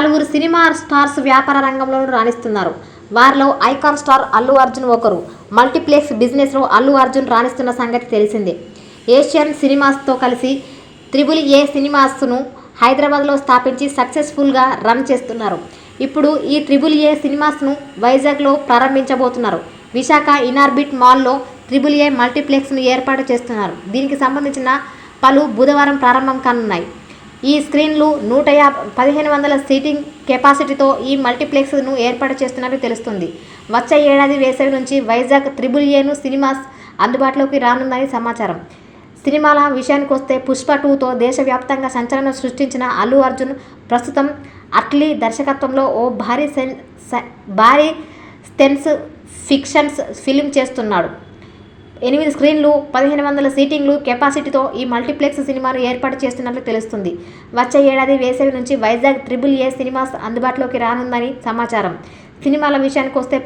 పలువురు cinema stars వ్యాపార రంగంలోనూ రాణిస్తున్నారు. వారిలో ఐకాన్ స్టార్ అల్లు అర్జున్ ఒకరు మల్టీప్లెక్స్ బిజినెస్లో అల్లు అర్జున్ రాణిస్తున్న సంగతి తెలిసిందే. ఏషియన్ సినిమాస్తో కలిసి త్రిబుల్ ఏ సినిమాస్ను హైదరాబాద్లో స్థాపించి సక్సెస్ఫుల్గా రన్ చేస్తున్నారు. ఇప్పుడు ఈ త్రిబుల్ ఏ సినిమాస్ను వైజాగ్లో ప్రారంభించబోతున్నారు. విశాఖ ఇనార్బిట్ మాల్లో త్రిబుల్ ఏ మల్టీప్లెక్స్ను ఏర్పాటు చేస్తున్నారు. దీనికి సంబంధించిన పలు బుధవారం ప్రారంభం కానున్నాయి. ఈ స్క్రీన్లు నూట యాభై పదిహేను వందల సీటింగ్ కెపాసిటీతో ఈ మల్టీప్లెక్స్ను ఏర్పాటు చేస్తున్నట్లు తెలుస్తుంది. వచ్చే ఏడాది వేసవి నుంచి వైజాగ్ త్రిబుల్ ఏను సినిమాస్ అందుబాటులోకి రానుందని సమాచారం. సినిమాల విషయానికి వస్తే పుష్ప టూతో దేశవ్యాప్తంగా సంచలనం సృష్టించిన అల్లు అర్జున్ ప్రస్తుతం అట్లీ దర్శకత్వంలో ఓ భారీ సెన్ స- భారీ స్టెన్స్ ఫిక్షన్స్ ఫిలిం చేస్తున్నాడు. ఎనిమిది స్క్రీన్లు పదిహేను వందల సీటింగ్లు కెపాసిటీతో ఈ మల్టీప్లెక్స్ సినిమాను ఏర్పాటు చేస్తున్నట్లు తెలుస్తుంది. వచ్చే ఏడాది వేసవి నుంచి వైజాగ్ ట్రిపుల్ ఏ సినిమాస్ అందుబాటులోకి రానుందని సమాచారం. సినిమాల విషయానికి వస్తే